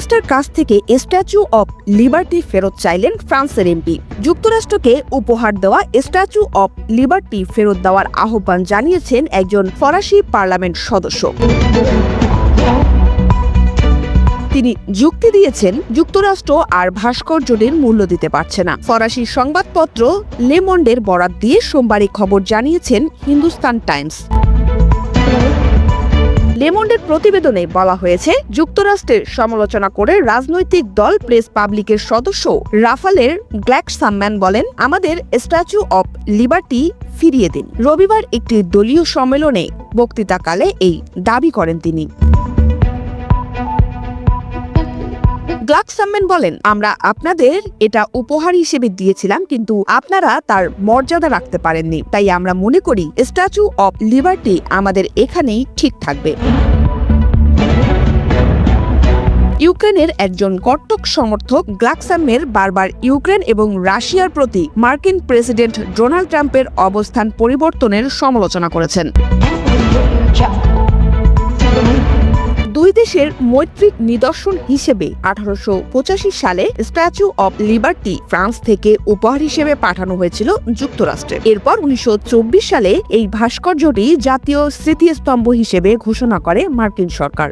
যুক্তরাষ্ট্রের কাছ থেকে স্ট্যাচু অব লিবার্টি ফেরত চাইলেন ফ্রান্সের এমপি যুক্তরাষ্ট্রকে উপহার দেওয়া স্ট্যাচু অব লিবার্টি ফেরত দেওয়ার আহ্বান জানিয়েছেন একজন ফরাসি পার্লামেন্ট সদস্য। তিনি যুক্তি দিয়েছেন যুক্তরাষ্ট্র আর ভাস্কর্যটির মূল্য দিতে পারছে না। ফরাসি সংবাদপত্র লেমন্ডের বরাত দিয়ে সোমবার খবর জানিয়েছেন হিন্দুস্তান টাইমস। লেমন্ডের প্রতিবেদনে বলা হয়েছে, যুক্তরাষ্ট্রের সমালোচনা করে রাজনৈতিক দল প্রেস পাবলিকের সদস্য রাফালের গ্ল্যাক সাম্ম্যান বলেন, আমাদের স্ট্যাচু অব লিবার্টি ফিরিয়ে দিন। রবিবার একটি দলীয় সম্মেলনে বক্তৃতাকালে এই দাবি করেন তিনি। গ্লাকসাম্মেন বলেন, আমরা আপনাদের এটা উপহার হিসেবে দিয়েছিলাম, কিন্তু আপনারা তার মর্যাদা রাখতে পারেননি। তাই আমরা মনে করি, স্ট্যাচু অব লিবার্টি আমাদের এখানেই ঠিক থাকবে। ইউক্রেনের একজন কট্টক সমর্থক গ্লাকসামের বারবার ইউক্রেন এবং রাশিয়ার প্রতি মার্কিন প্রেসিডেন্ট ডোনাল্ড ট্রাম্পের অবস্থান পরিবর্তনের সমালোচনা করেছেন। দুই দেশের মৈত্রিক নিদর্শন হিসেবে আঠারোশো পঁচাশি সালে স্ট্যাচু অব লিবার্টি ফ্রান্স থেকে উপহার হিসেবে পাঠানো হয়েছিল যুক্তরাষ্ট্রে। এরপর উনিশশো চব্বিশ সালে এই ভাস্কর্যটি জাতীয় স্মৃতিস্তম্ভ হিসেবে ঘোষণা করে মার্কিন সরকার।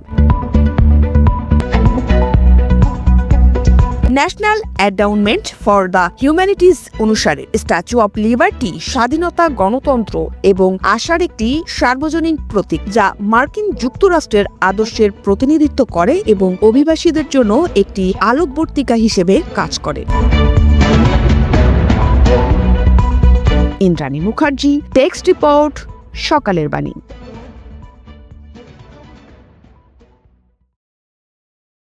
National endowment for the humanities অনুসারে স্ট্যাচু অব লিবার্টি, স্বাধীনতা গণতন্ত্র এবং আশার একটি সার্বজনীন প্রতীক যা মার্কিন যুক্তরাষ্ট্রের আদর্শের প্রতিনিধিত্ব করে এবং অভিবাসীদের জন্য একটি আলোকবর্তিকা হিসেবে কাজ করে। ইন্দ্রাণী মুখার্জি, টেক্সট রিপোর্ট, সকালের বাণী।